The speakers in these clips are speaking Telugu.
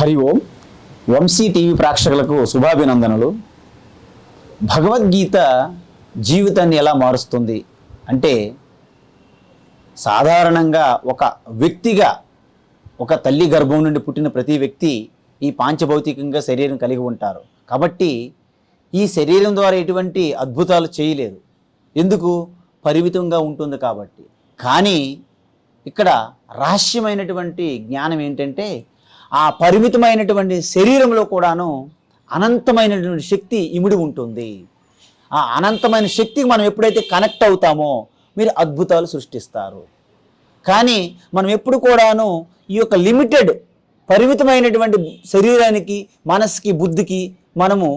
హరి ఓం. వంశీ టీవీ ప్రేక్షకులకు శుభాభినందనలు. భగవద్గీత జీవితాన్ని ఎలా మారుస్తుంది అంటే సాధారణంగా ఒక వ్యక్తిగా ఒక తల్లి గర్భం నుండి పుట్టిన ప్రతి వ్యక్తి ఈ పాంచభౌతికంగా శరీరం కలిగి ఉంటారు. కాబట్టి ఈ శరీరం ద్వారా ఎటువంటి అద్భుతాలు చేయలేదు. ఎందుకు? పరిమితంగా ఉంటుంది కాబట్టి. కానీ ఇక్కడ రహస్యమైనటువంటి జ్ఞానం ఏంటంటే ఆ పరిమితమైనటువంటి శరీరంలో కూడాను అనంతమైనటువంటి శక్తి ఇమిడి ఉంటుంది. ఆ అనంతమైన శక్తికి మనం ఎప్పుడైతే కనెక్ట్ అవుతామో మీరు అద్భుతాలు సృష్టిస్తారు. కానీ మనం ఎప్పుడు కూడాను ఈ యొక్క లిమిటెడ్ పరిమితమైనటువంటి శరీరానికి మనసుకి బుద్ధికి మనము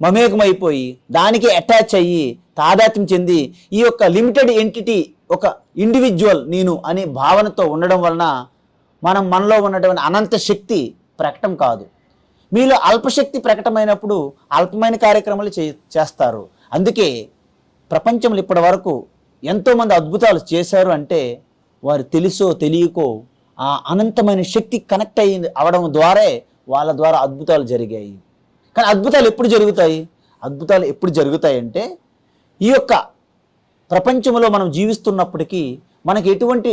మమేకమైపోయి దానికి అటాచ్ అయ్యి తాదాత్మ్యం చెంది ఈ యొక్క లిమిటెడ్ ఎంటిటీ ఒక ఇండివిజువల్ నేను అనే భావనతో ఉండడం వలన మనం మనలో ఉన్నటువంటి అనంత శక్తి ప్రకటన కాదు. మీలో అల్పశక్తి ప్రకటమైనప్పుడు అల్పమైన కార్యక్రమాలు చే చేస్తారు. అందుకే ప్రపంచంలో ఇప్పటి వరకు ఎంతోమంది అద్భుతాలు చేశారు అంటే వారు తెలుసో తెలియకో ఆ అనంతమైన శక్తి కనెక్ట్ అయ్యింది అవడం ద్వారే వాళ్ళ ద్వారా అద్భుతాలు జరిగాయి. కానీ అద్భుతాలు ఎప్పుడు జరుగుతాయి? అద్భుతాలు ఎప్పుడు జరుగుతాయి అంటే ఈ యొక్క ప్రపంచంలో మనం జీవిస్తున్నప్పటికీ మనకి ఎటువంటి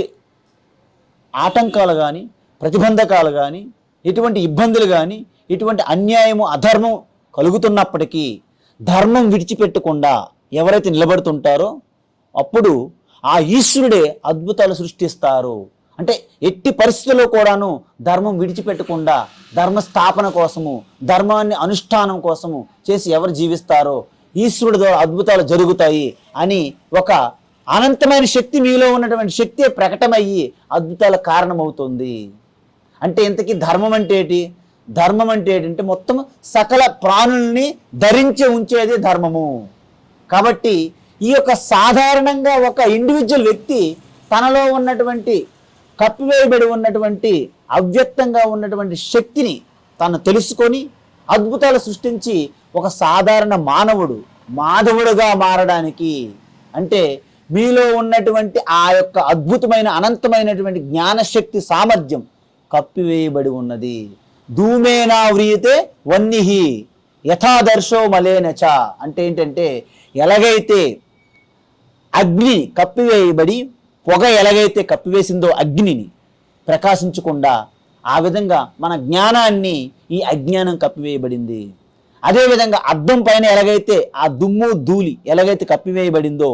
ఆటంకాలు కానీ ప్రతిబంధకాలు కానీ ఎటువంటి ఇబ్బందులు కానీ ఎటువంటి అన్యాయము అధర్మం కలుగుతున్నప్పటికీ ధర్మం విడిచిపెట్టకుండా ఎవరైతే నిలబడుతుంటారో అప్పుడు ఆ ఈశ్వరుడే అద్భుతాలు సృష్టిస్తారు. అంటే ఎట్టి పరిస్థితుల్లో కూడాను ధర్మం విడిచిపెట్టకుండా ధర్మ స్థాపన కోసము ధర్మాన్ని అనుష్ఠానం కోసము చేసి ఎవరు జీవిస్తారో ఈశ్వరుడి ద్వారా అద్భుతాలు జరుగుతాయి అని ఒక అనంతమైన శక్తి మీలో ఉన్నటువంటి శక్తి ప్రకటమయ్యి అద్భుతాల కారణమవుతుంది. అంటే ఇంతకీ ధర్మం అంటే ఏంటి? ధర్మం అంటే ఏంటంటే మొత్తం సకల ప్రాణుల్ని ధరించి ఉంచేది ధర్మము. కాబట్టి ఈ యొక్క సాధారణంగా ఒక ఇండివిజువల్ వ్యక్తి తనలో ఉన్నటువంటి కప్పివేయబడి ఉన్నటువంటి అవ్యక్తంగా ఉన్నటువంటి శక్తిని తను తెలుసుకొని అద్భుతాలు సృష్టించి ఒక సాధారణ మానవుడు మాధవుడుగా మారడానికి. అంటే మీలో ఉన్నటువంటి ఆ యొక్క అద్భుతమైన అనంతమైనటువంటి జ్ఞానశక్తి సామర్థ్యం కప్పివేయబడి ఉన్నది. ధూమేనా వ్రియతే వన్నిహి యథాదర్శో మలేనచ అంటే ఏంటంటే ఎలాగైతే అగ్ని కప్పివేయబడి పొగ ఎలాగైతే కప్పివేసిందో అగ్నిని ప్రకాశించకుండా ఆ విధంగా మన జ్ఞానాన్ని ఈ అజ్ఞానం కప్పివేయబడింది. అదేవిధంగా అద్దం పైన ఎలాగైతే ఆ దుమ్ము ధూళి ఎలాగైతే కప్పివేయబడిందో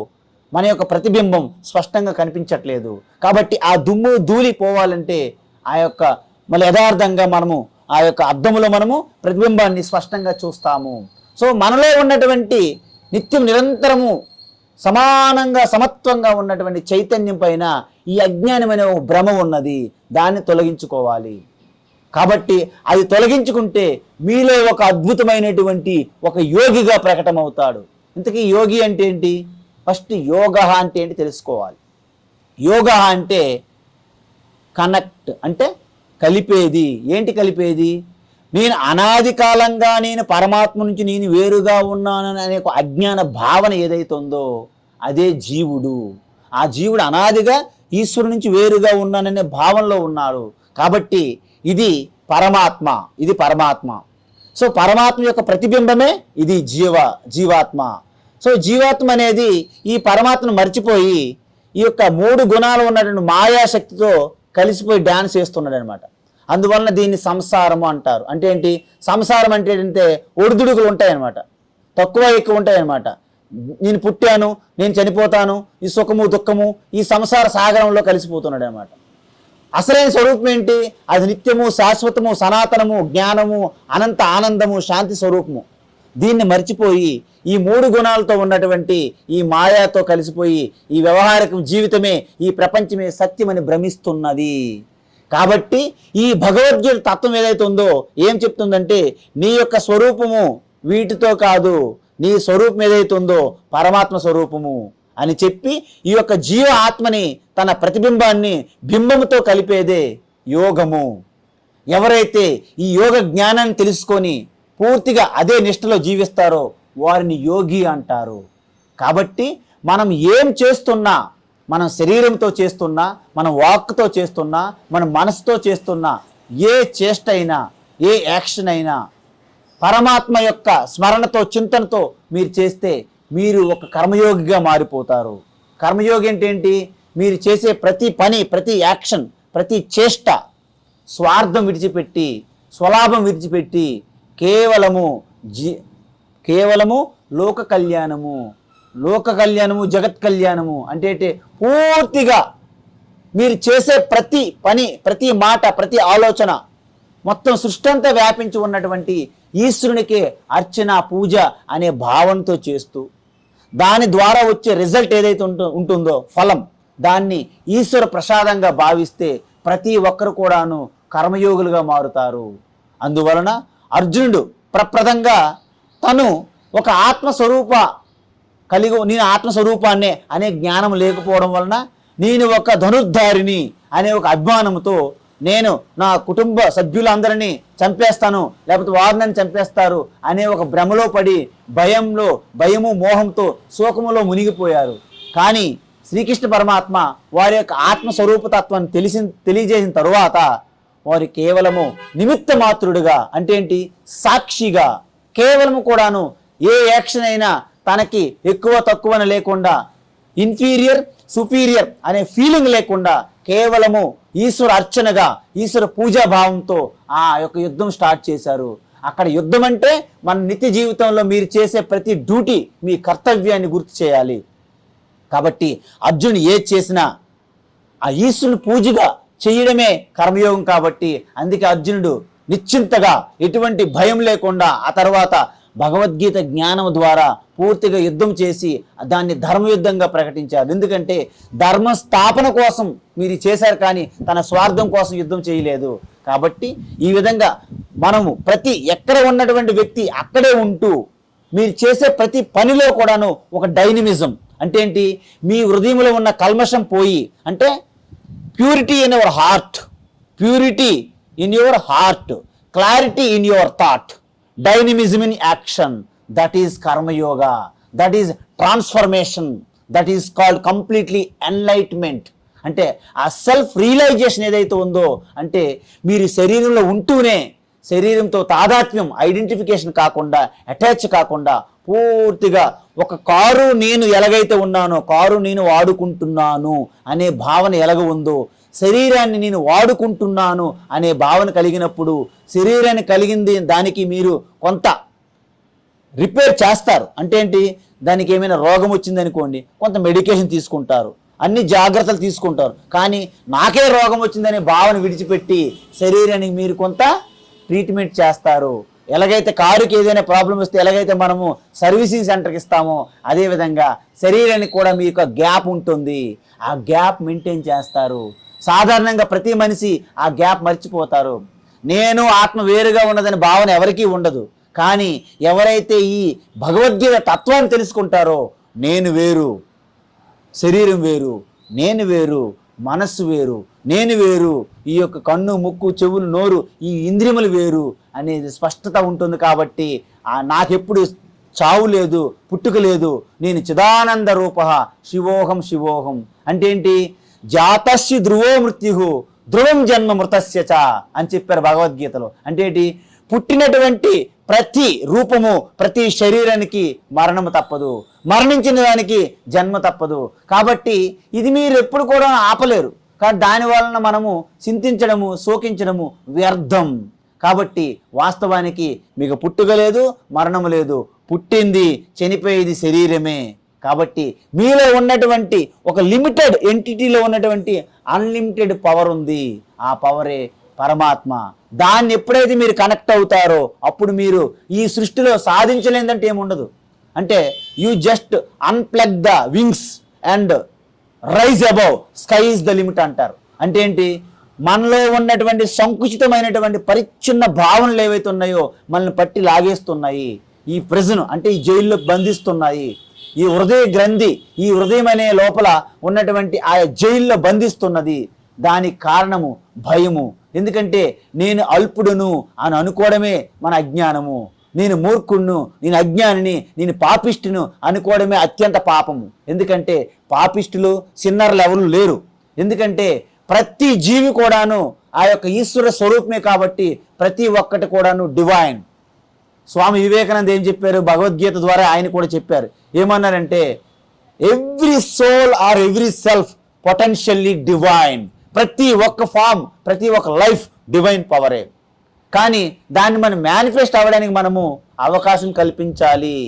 మన యొక్క ప్రతిబింబం స్పష్టంగా కనిపించట్లేదు. కాబట్టి ఆ దుమ్ము ధూళి పోవాలంటే ఆ యొక్క మళ్ళీ యథార్థంగా మనము ఆ యొక్క అద్దంలో మనము ప్రతిబింబాన్ని స్పష్టంగా చూస్తాము. సో మనలో ఉన్నటువంటి నిత్యం నిరంతరము సమానంగా సమత్వంగా ఉన్నటువంటి చైతన్యం పైన ఈ అజ్ఞానమైన ఒక భ్రమ ఉన్నది. దాన్ని తొలగించుకోవాలి. కాబట్టి అది తొలగించుకుంటే మీలో ఒక అద్భుతమైనటువంటి ఒక యోగిగా ప్రకటమవుతాడు. ఇంతకీ యోగి అంటే ఏంటి? ఫస్ట్ యోగ అంటే ఏంటి తెలుసుకోవాలి. యోగ అంటే కనెక్ట్ అంటే కలిపేది. ఏంటి కలిపేది? నేను అనాది కాలంగా నేను పరమాత్మ నుంచి నేను వేరుగా ఉన్నాను అనే ఒక అజ్ఞాన భావన ఏదైతే ఉందో అదే జీవుడు. ఆ జీవుడు అనాదిగా ఈశ్వరు నుంచి వేరుగా ఉన్నాననే భావనలో ఉన్నాడు. కాబట్టి ఇది పరమాత్మ ఇది పరమాత్మ. సో పరమాత్మ యొక్క ప్రతిబింబమే ఇది జీవ జీవాత్మ. సో జీవాత్మ అనేది ఈ పరమాత్మను మర్చిపోయి ఈ యొక్క మూడు గుణాలు ఉన్నటువంటి మాయాశక్తితో కలిసిపోయి డ్యాన్స్ చేస్తున్నాడు అనమాట అందువలన దీన్ని సంసారము అంటారు. అంటే ఏంటి? సంసారం అంటే ఏంటంటే ఒడిదుడుకులు ఉంటాయన్నమాట తక్కువ ఎక్కువ ఉంటాయన్నమాట నేను పుట్టాను నేను చనిపోతాను ఈ సుఖము దుఃఖము ఈ సంసార సాగరంలో కలిసిపోతున్నాడు అనమాట అసలైన స్వరూపం ఏంటి? అది నిత్యము శాశ్వతము సనాతనము జ్ఞానము అనంత ఆనందము శాంతి స్వరూపము. దీన్ని మర్చిపోయి ఈ మూడు గుణాలతో ఉన్నటువంటి ఈ మాయాతో కలిసిపోయి ఈ వ్యవహారిక జీవితమే ఈ ప్రపంచమే సత్యమని భ్రమిస్తున్నది. కాబట్టి ఈ భగవద్గీత తత్వం ఏదైతే ఉందో ఏం చెప్తుందంటే నీ యొక్క స్వరూపము వీటితో కాదు నీ స్వరూపం ఏదైతే ఉందో పరమాత్మ స్వరూపము అని చెప్పి ఈ యొక్క జీవ ఆత్మని తన ప్రతిబింబాన్ని బింబముతో కలిపేదే యోగము. ఎవరైతే ఈ యోగ జ్ఞానాన్ని తెలుసుకొని పూర్తిగా అదే నిష్టలో జీవిస్తారో వారిని యోగి అంటారు. కాబట్టి మనం ఏం చేస్తున్నా మనం శరీరంతో చేస్తున్నా మన వాక్తో చేస్తున్నా మన మనసుతో చేస్తున్నా ఏ చేష్ట అయినా ఏ యాక్షన్ అయినా పరమాత్మ యొక్క స్మరణతో చింతనతో మీరు చేస్తే మీరు ఒక కర్మయోగిగా మారిపోతారు. కర్మయోగి అంటే ఏంటి? మీరు చేసే ప్రతి పని ప్రతి యాక్షన్ ప్రతి చేష్ట స్వార్థం విడిచిపెట్టి స్వలాభం విడిచిపెట్టి కేవలము జీ కేవలము లోక కళ్యాణము లోక కళ్యాణము జగత్ కళ్యాణము అంటే ఏంటి? పూర్తిగా మీరు చేసే ప్రతి పని ప్రతి మాట ప్రతి ఆలోచన మొత్తం సృష్టి అంతా వ్యాపించి ఉన్నటువంటి ఈశ్వరునికి అర్చన పూజ అనే భావనతో చేస్తూ దాని ద్వారా వచ్చే రిజల్ట్ ఏదైతే ఉంటుందో ఫలం దాన్ని ఈశ్వర ప్రసాదంగా భావిస్తే ప్రతి ఒక్కరు కూడాను కర్మయోగులుగా మారుతారు అందువలన అర్జునుడు ప్రప్రదంగా తను ఒక ఆత్మస్వరూప కలిగి నేను ఆత్మస్వరూపాన్నే అనే జ్ఞానం లేకపోవడం వలన నేను ఒక ధనుర్ధారిని అనే ఒక అభిమానంతో నేను నా కుటుంబ సభ్యులందరినీ చంపేస్తాను లేకపోతే వారు నన్ను చంపేస్తారు అనే ఒక భ్రమలో పడి భయంలో భయము మోహంతో శోకములో మునిగిపోయారు. కానీ శ్రీకృష్ణ పరమాత్మ వారి యొక్క ఆత్మస్వరూపతత్వాన్ని తెలిసి తెలియజేసిన తరువాత వారు కేవలము నిమిత్త మాత్రుడుగా అంటే ఏంటి? సాక్షిగా. కేవలము కూడాను ఏ యాక్షన్ అయినా తనకి ఎక్కువ తక్కువన లేకుండా ఇన్ఫీరియర్ సుపీరియర్ అనే ఫీలింగ్ లేకుండా కేవలము ఈశ్వర అర్చనగా ఈశ్వర పూజా భావంతో ఆ యొక్క యుద్ధం స్టార్ట్ చేశారు. అక్కడ యుద్ధం అంటే మన నిత్య జీవితంలో మీరు చేసే ప్రతి డ్యూటీ మీ కర్తవ్యాన్ని గుర్తు చేయాలి. కాబట్టి అర్జున్ ఏది చేసినా ఆ ఈశ్వరుని పూజగా చేయడమే కర్మయోగం కాబట్టి అందుకే అర్జునుడు నిశ్చింతగా ఎటువంటి భయం లేకుండా ఆ తర్వాత భగవద్గీత జ్ఞానం ద్వారా పూర్తిగా యుద్ధం చేసి దాన్ని ధర్మయుద్ధంగా ప్రకటించారు ఎందుకంటే ధర్మ స్థాపన కోసం మీరు చేశారు కానీ తన స్వార్థం కోసం యుద్ధం చేయలేదు. కాబట్టి ఈ విధంగా మనము ప్రతి ఎక్కడ ఉన్నటువంటి వ్యక్తి అక్కడే ఉంటూ మీరు చేసే ప్రతి పనిలో కూడాను ఒక డైనమిజం. అంటే ఏంటి? మీ హృదయంలో ఉన్న కల్మషం పోయి అంటే purity in your heart purity in your heart clarity in your thought dynamism in action that is Karmayoga that is transformation that is called completely enlightenment అంటే ఆ సెల్ఫ్ రియలైజేషన్ ఏదైతే ఉందో అంటే మీరు శరీరంలో ఉంటూనే శరీరంతో తాదాత్మ్యం ఐడెంటిఫికేషన్ కాకుండా అటాచ్ కాకుండా పూర్తిగా ఒక కారు నేను ఎలాగైతే ఉన్నానో కారు నేను వాడుకుంటున్నాను అనే భావన ఎలాగ ఉందో శరీరాన్ని నేను వాడుకుంటున్నాను అనే భావన కలిగినప్పుడు శరీరాన్ని కలిగింది దానికి మీరు కొంత రిపేర్ చేస్తారు. అంటే ఏంటి? దానికి ఏమైనా రోగం వచ్చిందనుకోండి కొంత మెడికేషన్ తీసుకుంటారు. అన్ని జాగ్రత్తలు తీసుకుంటారు. కానీ నాకే రోగం వచ్చిందనే భావన విడిచిపెట్టి శరీరానికి మీరు కొంత ట్రీట్మెంట్ చేస్తారు. ఎలాగైతే కారుకి ఏదైనా ప్రాబ్లం వస్తే ఎలాగైతే మనము సర్వీసింగ్ సెంటర్కి ఇస్తామో అదేవిధంగా శరీరానికి కూడా మీ యొక్క గ్యాప్ ఉంటుంది. ఆ గ్యాప్ మెయింటైన్ చేస్తారు. సాధారణంగా ప్రతి మనిషి ఆ గ్యాప్ మర్చిపోతారు. నేను ఆత్మ వేరుగా ఉన్నదని భావన ఎవరికీ ఉండదు. కానీ ఎవరైతే ఈ భగవద్గీత తత్వాన్ని తెలుసుకుంటారో నేను వేరు శరీరం వేరు నేను వేరు మనస్సు వేరు నేను వేరు ఈ యొక్క కన్ను ముక్కు చెవులు నోరు ఈ ఇంద్రియములు వేరు అనేది స్పష్టత ఉంటుంది కాబట్టి నాకెప్పుడు చావు లేదు పుట్టుక లేదు నేను చిదానంద రూప శివోహం శివోహం. అంటే ఏంటి? జాతస్య ధ్రువో మృత్యు ధ్రువం జన్మ మృతస్యచ అని చెప్పారు భగవద్గీతలో. అంటే ఏంటి? పుట్టినటువంటి ప్రతి రూపము ప్రతి శరీరానికి మరణము తప్పదు. మరణించిన దానికి జన్మ తప్పదు. కాబట్టి ఇది మీరు ఎప్పుడు కూడా ఆపలేరు. కానీ దాని వలన మనము చింతించడము శోకించడము వ్యర్థం. కాబట్టి వాస్తవానికి మీకు పుట్టుక లేదు మరణము లేదు. పుట్టింది చనిపోయేది శరీరమే. కాబట్టి మీలో ఉన్నటువంటి ఒక లిమిటెడ్ ఎంటిటీలో ఉన్నటువంటి అన్లిమిటెడ్ పవర్ ఉంది. ఆ పవరే పరమాత్మ. దాన్ని ఎప్పుడైతే మీరు కనెక్ట్ అవుతారో అప్పుడు మీరు ఈ సృష్టిలో సాధించలేదంటే ఏముండదు. అంటే you just unplug the wings and rise above sky is the limit అంటారు. అంటే ఏంటి? మనలో ఉన్నటువంటి సంకుచితమైనటువంటి పరిచ్ఛిన్న భావనలు ఏవైతే ఉన్నాయో మనల్ని పట్టి లాగేస్తున్నాయి. ఈ ప్రజను అంటే ఈ జైల్లో బంధిస్తున్నాయి. ఈ హృదయ గ్రంథి ఈ హృదయం అనే లోపల ఉన్నటువంటి ఆ జైల్లో బంధిస్తున్నది. దానికి కారణము భయము. ఎందుకంటే నేను అల్పుడును అని అనుకోవడమే మన అజ్ఞానము. నేను మూర్ఖుణ్ణు నేను అజ్ఞానిని నేను పాపిష్టును అనుకోవడమే అత్యంత పాపము. ఎందుకంటే పాపిష్టులు సిన్నర్లు ఎవరు లేరు. ఎందుకంటే ప్రతి జీవి కూడాను ఆ యొక్క ఈశ్వర స్వరూపమే కాబట్టి ప్రతి ఒక్కటి కూడాను డివైన్ స్వామి వివేకానంద ఏం చెప్పారు? భగవద్గీత ద్వారా ఆయన కూడా చెప్పారు. ఏమన్నారంటే every soul or every self potentially divine ప్రతి ఒక్క ఫామ్ ప్రతి ఒక్క లైఫ్ డివైన్ పవరే కానీ దాన్ని మనం మేనిఫెస్ట్ అవ్వడానికి మనము అవకాశం కల్పించాలి.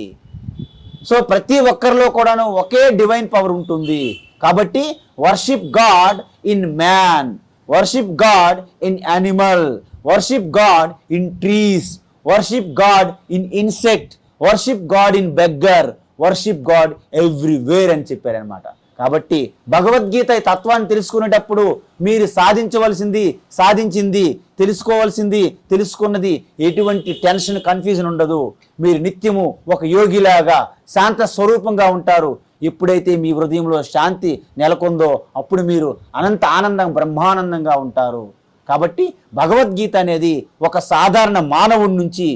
సో ప్రతి ఒక్కరిలో కూడాను ఒకే డివైన్ పవర్ ఉంటుంది. కాబట్టి worship God in man worship God in animal worship God in trees worship God in insect worship God in beggar worship God everywhere అని చెప్పారనమాట కాబట్టి భగవద్గీత తత్వాన్ని తెలుసుకునేటప్పుడు మీరు సాధించవలసింది సాధించింది తెలుసుకోవాల్సింది తెలుసుకున్నది ఎటువంటి టెన్షన్ కన్ఫ్యూజన్ ఉండదు. మీరు నిత్యము ఒక యోగిలాగా శాంత స్వరూపంగా ఉంటారు. ఎప్పుడైతే మీ హృదయంలో శాంతి నెలకొందో అప్పుడు మీరు అనంత ఆనందం బ్రహ్మానందంగా ఉంటారు. కాబట్టి భగవద్గీత అనేది ఒక సాధారణ మానవుడి నుంచి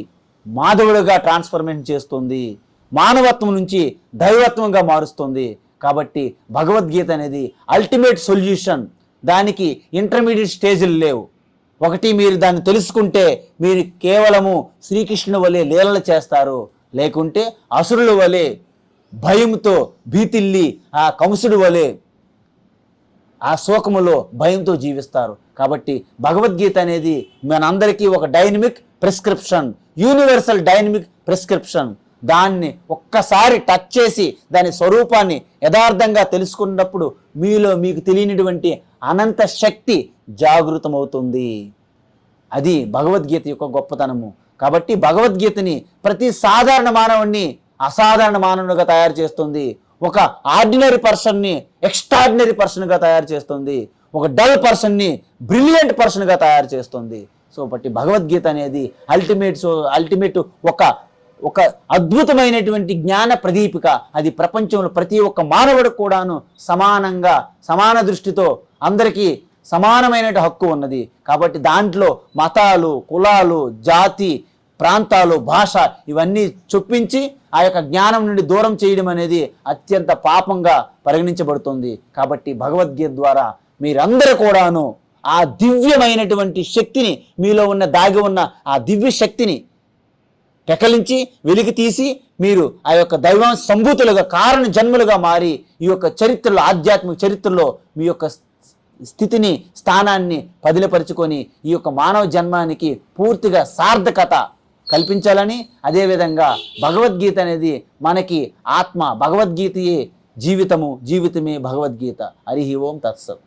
మాధవుడిగా ట్రాన్స్ఫర్మేషన్ చేస్తుంది. మానవత్వం నుంచి దైవత్వంగా మారుస్తుంది. కాబట్టి భగవద్గీత అనేది అల్టిమేట్ సొల్యూషన్ దానికి ఇంటర్మీడియట్ స్టేజ్లు లేవు. ఒకటి మీరు దాన్ని తెలుసుకుంటే మీరు కేవలము శ్రీకృష్ణుని వలె లీలలు చేస్తారు. లేకుంటే అసురుల వలె భయంతో భీతిల్లి ఆ కంసుడు వలె ఆ శోకములో భయంతో జీవిస్తారు. కాబట్టి భగవద్గీత అనేది మనందరికీ ఒక dynamic prescription universal dynamic prescription దాన్ని ఒక్కసారి టచ్ చేసి దాని స్వరూపాన్ని యథార్థంగా తెలుసుకున్నప్పుడు మీలో మీకు తెలియనిటువంటి అనంత శక్తి జాగృతమవుతుంది. అది భగవద్గీత యొక్క గొప్పతనము. కాబట్టి భగవద్గీతని ప్రతి సాధారణ మానవుణ్ణి అసాధారణ మానవునిగా తయారు చేస్తుంది. ఒక ఆర్డినరీ పర్సన్ని ఎక్స్ట్రాడినరీ పర్సన్గా తయారు చేస్తుంది. ఒక డల్ పర్సన్ని బ్రిలియంట్ పర్సన్గా తయారు చేస్తుంది. సో బట్టి భగవద్గీత అనేది అల్టిమేట్ సో అల్టిమేట్ ఒక ఒక అద్భుతమైనటువంటి జ్ఞాన ప్రదీపిక. అది ప్రపంచంలో ప్రతి ఒక్క మానవుడు కూడాను సమానంగా సమాన దృష్టితో అందరికీ సమానమైన హక్కు ఉన్నది. కాబట్టి దాంట్లో మతాలు కులాలు జాతి ప్రాంతాలు భాష ఇవన్నీ చొప్పించి ఆ యొక్క జ్ఞానం నుండి దూరం చేయడం అనేది అత్యంత పాపంగా పరిగణించబడుతుంది. కాబట్టి భగవద్గీత ద్వారా మీరందరూ కూడాను ఆ దివ్యమైనటువంటి శక్తిని మీలో ఉన్న దాగి ఉన్న ఆ దివ్య శక్తిని పెకలించి వెలికి తీసి మీరు ఆ యొక్క దైవ సంభూతులుగా కారణ జన్మలుగా మారి ఈ యొక్క చరిత్రలో ఆధ్యాత్మిక చరిత్రలో మీ యొక్క స్థితిని స్థానాన్ని పదిలపరుచుకొని ఈ యొక్క మానవ జన్మానికి పూర్తిగా సార్థకత కల్పించాలని అదేవిధంగా భగవద్గీత అనేది మనకి ఆత్మ భగవద్గీతయే జీవితము జీవితమే భగవద్గీత. హరి ఓం తత్సత్.